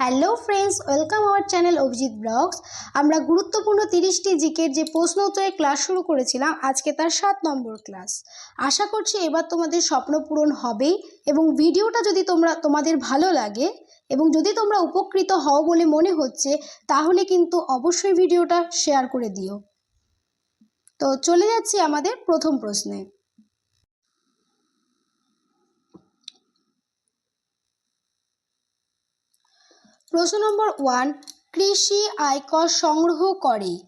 Hello friends, welcome our channel Abhijit blogs. আমরা গুরুত্বপূর্ণ তিরিশটি জিকের যে প্রশ্ন উত্তরের ক্লাস শুরু করেছিলাম, আজকে তার সাত নম্বর ক্লাস। আশা করছি এবার তোমাদের স্বপ্ন পূরণ হবেই এবং ভিডিওটা যদি তোমরা, তোমাদের ভালো লাগে এবং যদি তোমরা উপকৃত হও বলে মনে হচ্ছে, তাহলে কিন্তু অবশ্যই ভিডিওটা শেয়ার করে দিও। তো চলে যাচ্ছি আমাদের প্রথম প্রশ্নে। প্রশ্ন নম্বর ওয়ান, কৃষি আয়কর সংগ্রহ করে।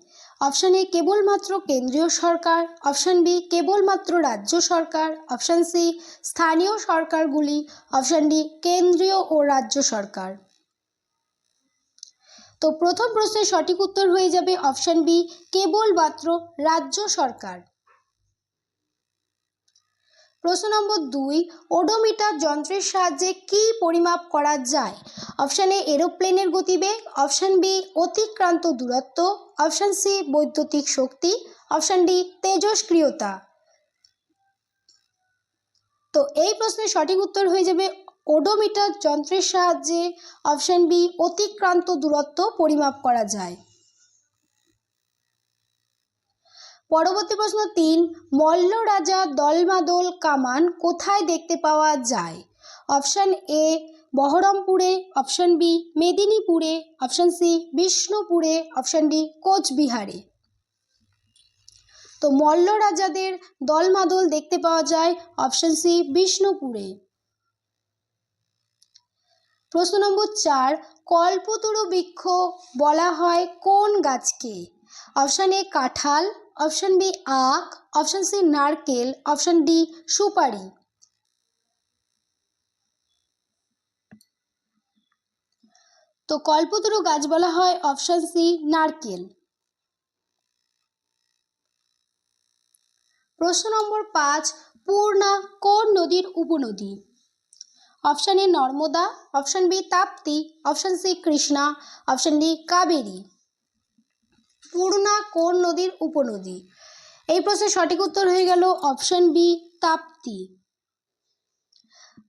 অপশান এ, কেবলমাত্র কেন্দ্রীয় সরকার। অপশান বি, কেবলমাত্র রাজ্য সরকার। অপশান সি, স্থানীয় সরকারগুলি। অপশান ডি, কেন্দ্রীয় ও রাজ্য সরকার। তো প্রথম প্রশ্নের সঠিক উত্তর হয়ে যাবে অপশান বি, কেবলমাত্র রাজ্য সরকার। প্রশ্ন নম্বর দুই, ওডোমিটার যন্ত্রের সাহায্যে কি পরিমাপ করা যায়? অপশান এ, এরোপ্লেনের গতিবেগ। অপশান বি, অতিক্রান্ত দূরত্ব। অপশান সি, বৈদ্যুতিক শক্তি। অপশান ডি তেজস্ক্রিয়তা তো এই প্রশ্নের সঠিক উত্তর হয়ে যাবে ওডোমিটার যন্ত্রের সাহায্যে। অপশান বি, অতিক্রান্ত দূরত্ব পরিমাপ করা যায়। পরবর্তী প্রশ্ন তিন, মল্ল রাজা দলমাদল কামান কোথায় দেখতে পাওয়া যায়? অপশান এ, বহরমপুরে, অপশান বি, মেদিনীপুরে, অপশান সি, বিষ্ণুপুরে, অপশান ডি, কোচবিহারে। তো মল্ল রাজাদের দলমাদল দেখতে পাওয়া যায় অপশান সি, বিষ্ণুপুরে। প্রশ্ন নম্বর চার, কল্পতরু বৃক্ষ বলা হয় কোন গাছকে? অপশান এ, কাঁঠাল অপশান বি আখ, অপশান সি নারকেল, অপশান ডি সুপারি। তো কল্পতরু গাছ বলা হয় অপশান সি নারকেল। প্রশ্ন নম্বর পাঁচ, পূর্ণা কোন নদীর উপনদী? Option A Narmada, option B Tapti, option C Krishna, option D Kaveri. Purna কোন নদীর উপনদী? এই প্রশ্নের সঠিক উত্তর হয়ে গেল অপশন বি, তাপ্তি।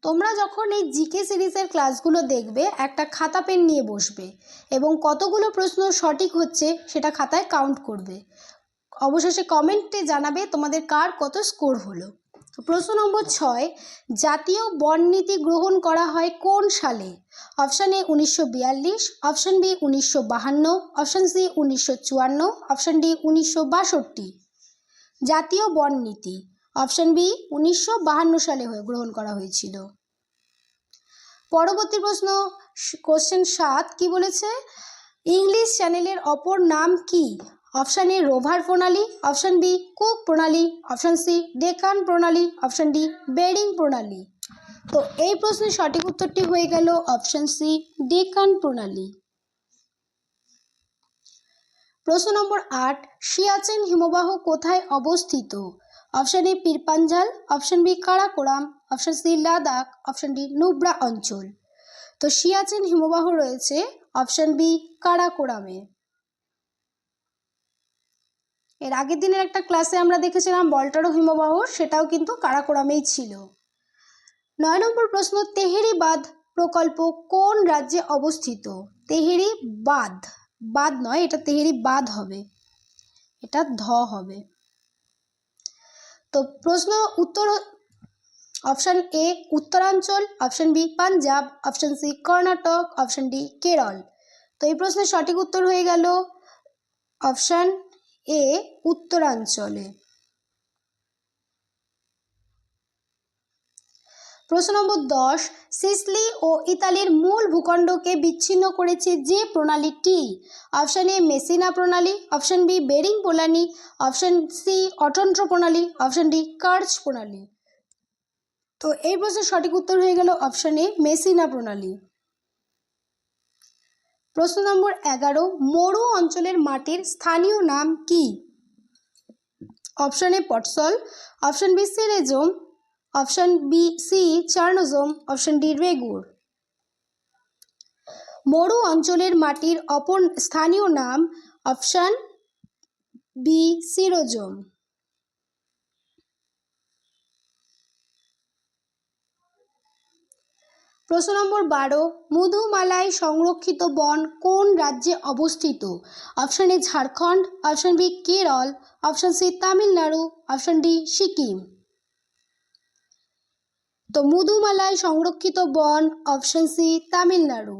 তোমরা যখন এই জিকে সিরিজের ক্লাসগুলো দেখবে, একটা খাতা পেন নিয়ে বসবে এবং কতগুলো প্রশ্ন সঠিক হচ্ছে সেটা খাতায় কাউন্ট করবে। অবশেষে কমেন্টে জানাবে তোমাদের কার কত স্কোর হলো। প্রশ্ন নম্বর ছয়, জাতীয় বননীতি গ্রহণ করা হয় কোন সালে? অপশান এ উনিশশো বিয়াল্লিশ, অপশান বি উনিশশো বাহান্ন, অপশান সি উনিশশো চুয়ান্ন, অপশান ডি উনিশশো বাষট্টি। জাতীয় বননীতি অপশান বি উনিশশো বাহান্ন সালে হয়ে গ্রহণ করা হয়েছিল। পরবর্তী প্রশ্ন কোশ্চেন সাত কি বলেছে? ইংলিশ চ্যানেলের অপর নাম কি? অপশান এ রোভার প্রণালী অপশান বি কুক প্রণালী অপশান সি ডেকান প্রণালী অপশান ডি বেরিং প্রণালী তো এই প্রশ্নের সঠিক উত্তরটি হয়ে গেল অপশান সি ডেকান প্রণালী প্রশ্ন নম্বর আট, সিয়াচেন হিমবাহ কোথায় অবস্থিত? Option A Pir Panjal. Option B Karakoram. Option C Ladakh. Option D Nubra অঞ্চল। তো সিয়াচেন হিমবাহ রয়েছে। অপশান বি কারাকোরামে। এর আগের দিনের একটা ক্লাসে আমরা দেখেছিলাম বল্টারো হিমবাহ, সেটাও কিন্তু কারাকোরামেই ছিল। নয় নম্বর প্রশ্ন, তেহেরি বাঁধ প্রকল্প কোন রাজ্যে অবস্থিত? তেহেরি বাঁধ। বাঁধ নয়, এটা তেহেরি বাঁধ হবে। এটা ধ হবে। তো প্রশ্ন উত্তর, option A, Uttaranchal, option B, Punjab, option C, Karnataka, option D, Kerala. তো এই প্রশ্নের সঠিক উত্তর হয়ে গেল অপশান এ উত্তরাঞ্চলে। প্রশ্ন নম্বর দশ, সিসলি ও ইতালির মূল ভূখণ্ডকে বিচ্ছিন্ন করেছে যে প্রণালীটি? অপশান এ মেসিনা প্রণালী, অপশান বি বেরিং প্রণালী, অপশান সি অটন্ত্র প্রণালী, অপশান ডি কার্চ প্রণালী। তো এই প্রশ্নের সঠিক উত্তর হয়ে গেল অপশান এ মেসিনা প্রণালী। প্রশ্ন নম্বর এগারো, মরু অঞ্চলের মাটির স্থানীয় নাম কি? Option A podzol, option B sierozem, option B C chernozem option D regur. মরু অঞ্চলের মাটির অপর স্থানীয় নাম অপশান বি সিরোজোম। প্রশ্ন নম্বর বারো, মধুমালায় সংরক্ষিত বন কোন রাজ্যে অবস্থিত? Option A Jharkhand, option B Kerala, option C Tamil Nadu, option D Sikkim. তো মধুমালায় সংরক্ষিত বন অপশন সি তামিলনাড়ু।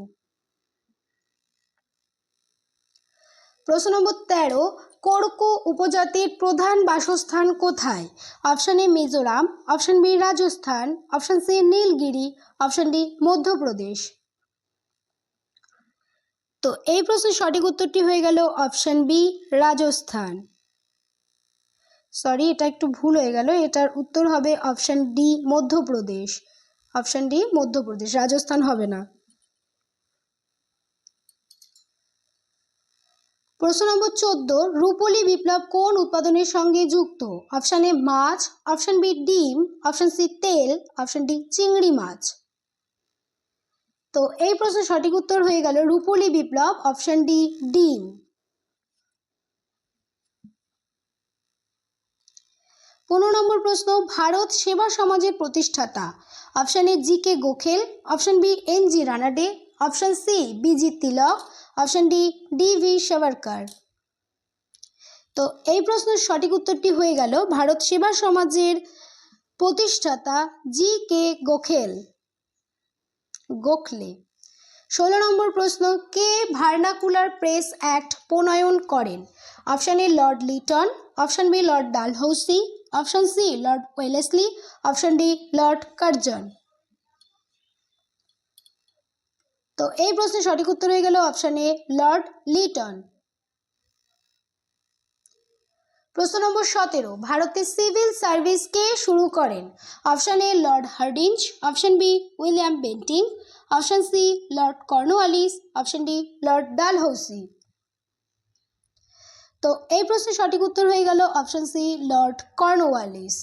প্রশ্ন নম্বর তেরো কোরকো উপজাতির প্রধান বাসস্থান কোথায়? Option A Mizoram, option B Rajasthan, option C Nilgiri, option D Madhya Pradesh. তো এই প্রশ্নের সঠিক উত্তরটি হয়ে গেল অপশন বি রাজস্থান। সরি, এটা একটু ভুল হয়ে গেল। এটার উত্তর হবে option D Madhya Pradesh. Option D Madhya Pradesh, Rajasthan হবে না। প্রশ্ন নম্বর চোদ্দ, রূপলি বিপ্লব কোন উৎপাদনের সঙ্গে যুক্ত? অপশন এ মাছ। অপশন বি ডিম। অপশন সি তেল। অপশন ডি চিংড়ি মাছ। তো এই প্রশ্নের সঠিক উত্তর হয়ে গেল রূপলি বিপ্লব অপশন ডি ডিম। পনেরো নম্বর প্রশ্ন, ভারত সেবা সমাজের প্রতিষ্ঠাতা। Option A G K Gokhale. Option B N G Ranade. Option C B G Tilak. Option D D V Savarkar. তো এই প্রশ্নের সঠিক উত্তরটি হয়ে গেল ভারত সেবা সমাজের প্রতিষ্ঠাতা জি কে গোখেল। গোখলে। ষোলো নম্বর প্রশ্ন, কে ভার্নাকুলার প্রেস অ্যাক্ট প্রণয়ন করেন? Option A, lord Lytton. Option B, lord Dalhousie. Option C, lord Wellesley. Option D, lord Curzon. তো এই প্রশ্নের সঠিক উত্তর হয়ে গেল অপশন এ লর্ড লিটন প্রশ্ন নম্বর সতেরো ভারতে সিভিল সার্ভিস কে শুরু করেন? Option A lord Hardinge option B William Bentinck option C lord Cornwallis option D lord Dalhousie তো এই প্রশ্নের সঠিক উত্তর হয়ে গেল অপশন সি লর্ড কর্নওয়ালিস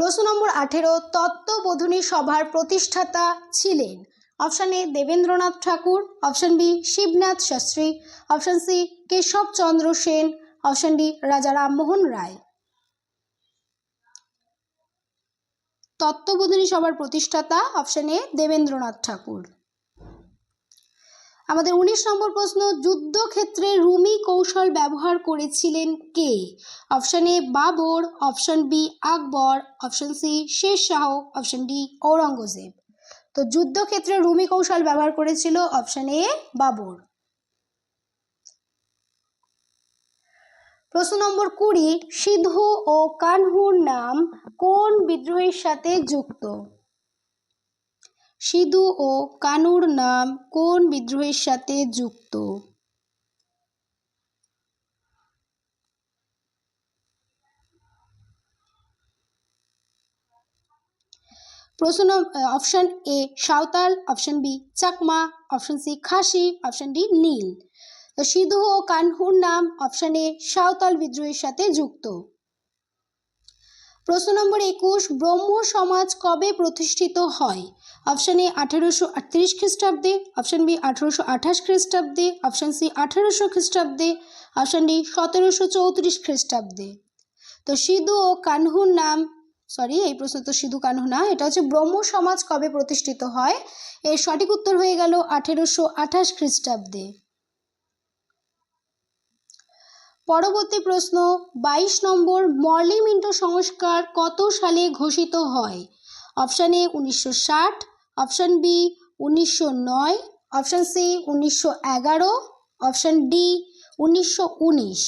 প্রশ্ন নম্বর আঠেরো, তত্ত্ববোধনী সভার প্রতিষ্ঠাতা ছিলেন? Option A, Debendranath Tagore. Option B, Shivnath Shastri. Option C Keshabchandra Sen. Option D, Raja Rammohan Roy. Tattwabodhini সভার প্রতিষ্ঠাতা, অপশান এ, দেবেন্দ্রনাথ ঠাকুর। আমাদের উনিশ নম্বর প্রশ্ন, যুদ্ধক্ষেত্রে রুমি কৌশল ব্যবহার করেছিলেন কে? Option A, Babur, option B, Akbar, option C, Sher Shah, option D, Aurangzeb. তো যুদ্ধক্ষেত্রে রুমি কৌশল ব্যবহার করেছিল অপশন এ, বাবর। প্রশ্ন নম্বর কুড়ি সিধু ও কানহুর নাম কোন বিদ্রোহের সাথে যুক্ত? সিধু ও কানুর নাম কোন বিদ্রোহের সাথে যুক্ত? প্রশ্ন option A Santhal option B Chakma option C Khasi option D নীল। তো সিধু ও কানহুর নাম অপশন এ সাঁওতাল বিদ্রোহের সাথে যুক্ত। প্রশ্ন নম্বর একুশ ব্রহ্ম সমাজ কবে প্রতিষ্ঠিত হয়? অপশন এ আঠেরোশো আটত্রিশ খ্রিস্টাব্দে, অপশন বি আঠেরোশো আঠাশ খ্রিস্টাব্দে, অপশন সি আঠেরোশো খ্রিস্টাব্দে, অপশন ডি সতেরোশো চৌত্রিশ খ্রিস্টাব্দে। তো সিধু ও কানহুর নাম সরি এই প্রশ্ন তো সিধু কানহু না, এটা হচ্ছে ব্রহ্ম সমাজ কবে প্রতিষ্ঠিত হয়? এর সঠিক উত্তর হয়ে গেল আঠেরোশো আঠাশ খ্রিস্টাব্দে। পরবর্তী প্রশ্ন, বাইশ নম্বর মর্লি মিন্টো সংস্কার কত সালে ঘোষিত হয়? অপশান এ উনিশশো ষাট অপশান বি উনিশশো নয়। অপশান সি উনিশশো এগারো। অপশান ডি উনিশশো উনিশ।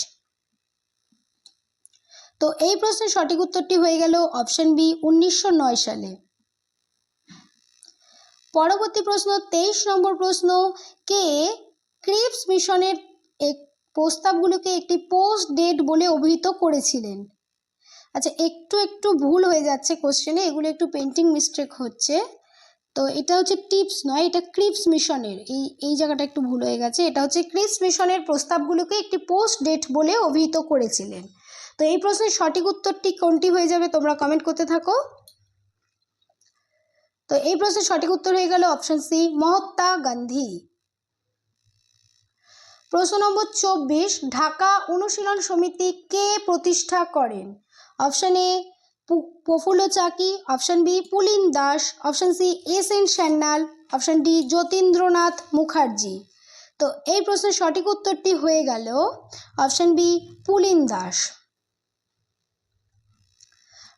তো এই প্রশ্নের সঠিক উত্তরটি হয়ে গেল অপশান বি উনিশশো নয় সালে। পরবর্তী প্রশ্ন, তেইশ নম্বর প্রশ্ন, কে ক্রিপস মিশনের প্রস্তাবগুলোকে একটি পোস্ট ডেট বলে অভিহিত করেছিলেন? আচ্ছা একটু একটু ভুল হয়ে যাচ্ছে কোশ্চেনে, এগুলো একটু পেন্টিং মিস্টেক হচ্ছে। তো এটা হচ্ছে টিপস নয়, এটা ক্রিপস মিশনের। এই এই জায়গাটা একটু ভুল হয়ে গেছে। এটা হচ্ছে ক্রিপস মিশনের প্রস্তাবগুলোকে একটি পোস্ট ডেট বলে অভিহিত করেছিলেন। তো এই প্রশ্নের সঠিক উত্তরটি কোনটি হয়ে যাবে তোমরা কমেন্ট করতে থাকো। তো এই প্রশ্নের সঠিক উত্তর হয়ে গেল অপশন সি মহাত্মা গান্ধী। প্রশ্ন নম্বর চব্বিশ, ঢাকা অনুশীলন সমিতি কে প্রতিষ্ঠা করেন? Option A Prafulla Chaki option B Pulin Das option C S N Sanyal option D Jatindranath Mukherjee. তো এই প্রশ্নের সঠিক উত্তরটি হয়ে গেল অপশন বি পুলিন দাস।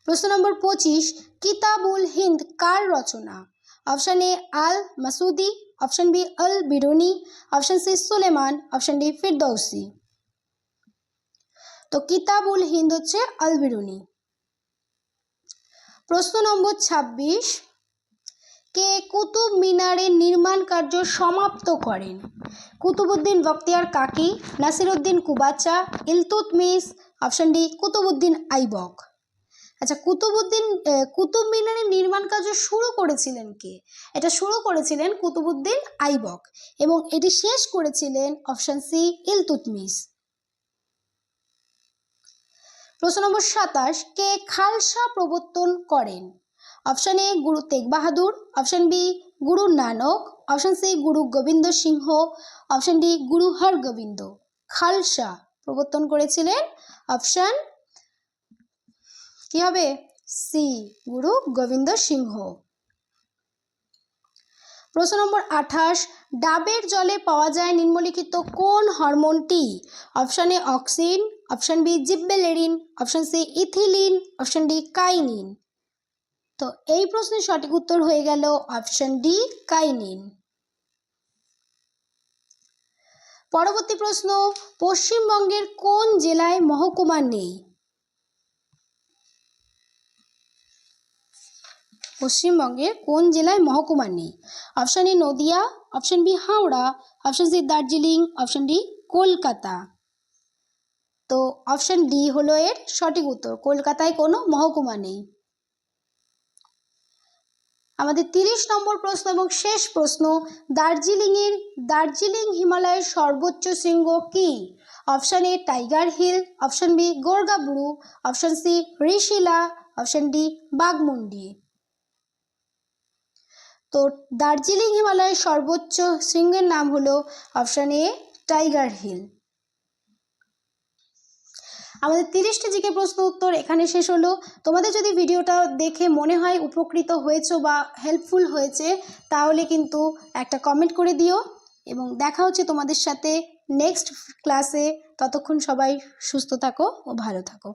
প্রশ্ন নম্বর পঁচিশ, কিতাবুল হিন্দ কার রচনা? Option A Al Masudi option B Al Biruni option C Sulaiman option D Firdausi. তো কিতাবুল হিন্দ হচ্ছে আল বিরুনি। প্রশ্ন নম্বর ছাব্বিশ। কে কুতুব মিনারের নির্মাণ কার্য সমাপ্ত করেন? Qutbuddin Bakhtiyar Kaki Nasiruddin Qabacha Iltutmish option D Qutbuddin Aibak. আচ্ছা কুতুবুদ্দিন কুতুব মিনারের নির্মাণ কার্য শুরু করেছিলেন কে? এটা শুরু করেছিলেন কুতুবুদ্দিন আইবক এবং এটি শেষ করেছিলেন অপশন সি ইলতুতমিস প্রশ্ন নম্বর সাতাশ, কে খালসা প্রবর্তন করেন? অপশন এ গুরু তেগ বাহাদুর, option B Guru Nanak, option C Guru Gobind Singh, option D Guru Hargobind. Khalsa প্রবর্তন করেছিলেন। অপশন কি হবে? সি গুরু গোবিন্দ সিংহ। প্রশ্ন নম্বর আঠাশ, ডাবের জলে পাওয়া যায় নিম্নলিখিত কোন হরমোনটি? Option A auxin option B gibberellin option C ethylene option D kinin তো এই প্রশ্নের সঠিক উত্তর হয়ে গেল অপশন ডি কাইনিন পরবর্তী প্রশ্ন, পশ্চিমবঙ্গের কোন জেলায় মহকুমা নেই? পশ্চিমবঙ্গের কোন জেলায় মহকুমা নেই? Option A Nadia. Option B Howrah. Option C Darjeeling. Option D Kolkata. তো অপশন ডি হলো এর সঠিক উত্তর। কলকাতায় কোনো মহকুমা নেই। আমাদের তিরিশ নম্বর প্রশ্ন এবং শেষ প্রশ্ন, দার্জিলিংয়ের দার্জিলিং হিমালয়ের সর্বোচ্চ শৃঙ্গ কি? Option A Tiger Hill option B Gorgaburu option C Rishila option D Bagmundi তো দার্জিলিং হিমালয়ের সর্বোচ্চ শৃঙ্গের নাম হলো অপশন এ টাইগার হিল আমাদের তিরিশটি জিকে প্রশ্ন উত্তর এখানে শেষ হলো। তোমাদের যদি ভিডিওটা দেখে মনে হয় উপকৃত হয়েছো বা হেল্পফুল হয়েছে, তাহলে কিন্তু একটা কমেন্ট করে দিও এবং দেখা হচ্ছে তোমাদের সাথে নেক্সট ক্লাসে ততক্ষণ সবাই সুস্থ থাকো ও ভালো থাকো।